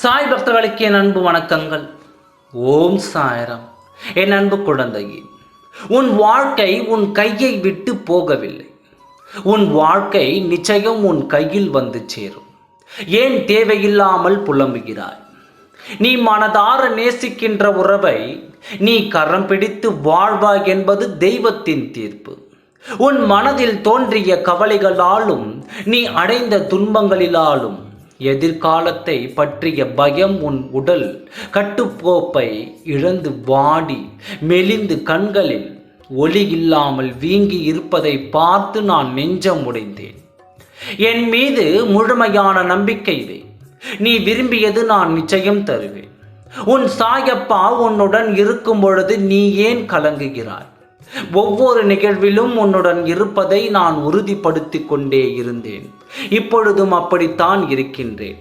சாய் பக்தர்களுக்கு என் அன்பு வணக்கங்கள். ஓம் சாயரம். என் அன்பு குழந்தையே உன் வாழ்க்கை உன் கையை விட்டு போகவில்லை. உன் வாழ்க்கை நிச்சயம் உன் கையில் வந்து சேரும். ஏன் தேவையில்லாமல் புலம்புகிறாய்? நீ மனதார நேசிக்கின்ற உறவை நீ கரம் பிடித்து வாழ்வாய் என்பது தெய்வத்தின் தீர்ப்பு. உன் மனதில் தோன்றிய கவலைகளாலும் நீ அடைந்த துன்பங்களிலாலும் எதிர்காலத்தை பற்றிய பயம் உன் உடல். கட்டுக்கோப்பை இழந்து வாடி. மெலிந்து கண்களில் ஒளி இல்லாமல் வீங்கி இருப்பதை பார்த்து நான் நெஞ்சம் உடைந்தேன். என் மீது முழுமையான நம்பிக்கை வை. நீ விரும்பியது நான் நிச்சயம் தருவேன். உன் சாயப்பா உன்னுடன் இருக்கும் பொழுது நீ ஏன் கலங்குகிறாய்? ஒவ்வொரு நிகழ்விலும் உன்னுடன் இருப்பதை நான் உறுதிப்படுத்திக் கொண்டே இருந்தேன். இப்பொழுதும் அப்படித்தான் இருக்கின்றேன்.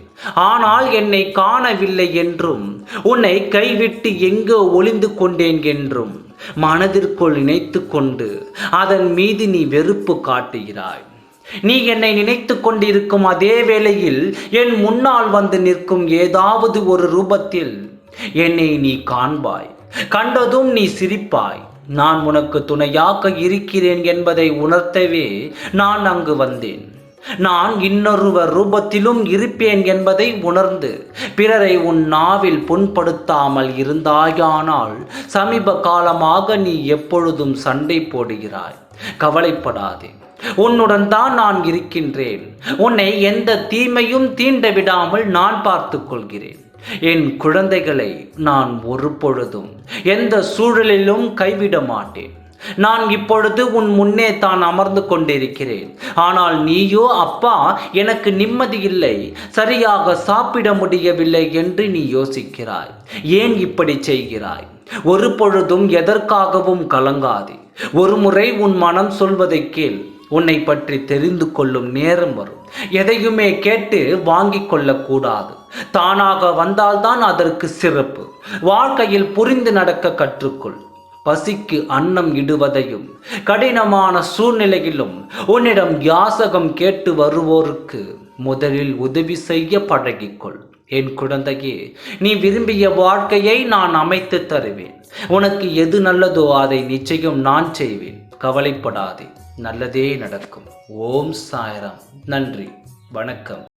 ஆனால் என்னை காணவில்லை என்றும் உன்னை கைவிட்டு எங்கோ ஒளிந்து கொண்டேன் என்றும் மனதிற்குள் நினைத்து கொண்டு அதன் மீது நீ வெறுப்பு காட்டுகிறாய். நீ என்னை நினைத்து கொண்டிருக்கும் அதே வேளையில் என் முன்னால் வந்து நிற்கும் ஏதாவது ஒரு ரூபத்தில் என்னை நீ காண்பாய். கண்டதும் நீ சிரிப்பாய். நான் உனக்கு துணையாக இருக்கிறேன் என்பதை உணர்த்தவே நான் அங்கு வந்தேன். நான் இன்னொருவர் ரூபத்திலும் இருப்பேன் என்பதை உணர்ந்து பிறரை உன் நாவில் புண்படுத்தாமல் இருந்தாயானால் சமீப காலமாக நீ எப்பொழுதும் சண்டை போடுகிறாய். கவலைப்படாதே. உன்னுடன் தான் நான் இருக்கின்றேன். உன்னை எந்த தீமையும் தீண்ட விடாமல் நான் பார்த்துக்கொள்கிறேன். என் குழந்தைகளை நான் ஒரு பொழுதும் எந்த சூழலிலும் கைவிட மாட்டேன். நான் இப்பொழுது உன் முன்னே தான் அமர்ந்து கொண்டிருக்கிறேன். ஆனால் நீயோ அப்பா எனக்கு நிம்மதி இல்லை. சரியாக சாப்பிட முடியவில்லை என்று நீ யோசிக்கிறாய். ஏன் இப்படி செய்கிறாய்? ஒரு பொழுதும் எதற்காகவும் கலங்காதே. ஒரு முறை உன் மனம் சொல்வதை கேள். உன்னை பற்றி தெரிந்து கொள்ளும் நேரம் வரும். எதையுமே கேட்டு வாங்கிக் கொள்ளக்கூடாது. தானாக வந்தால்தான் அதற்கு சிறப்பு. வாழ்க்கையில் புரிந்து நடக்க கற்றுக்கொள். பசிக்கு அன்னம் இடுவதையும் கடினமான சூழ்நிலையிலும் உன்னிடம் யாசகம் கேட்டு வருவோருக்கு முதலில் உதவி செய்ய பழகிக்கொள். என் குழந்தையே நீ விரும்பிய வாழ்க்கையை நான் அமைத்து தருவேன். உனக்கு எது நல்லதோ அதை நிச்சயம் நான் செய்வேன். கவலைப்படாதே நல்லதே நடக்கும். ஓம் சாயரம். நன்றி. வணக்கம்.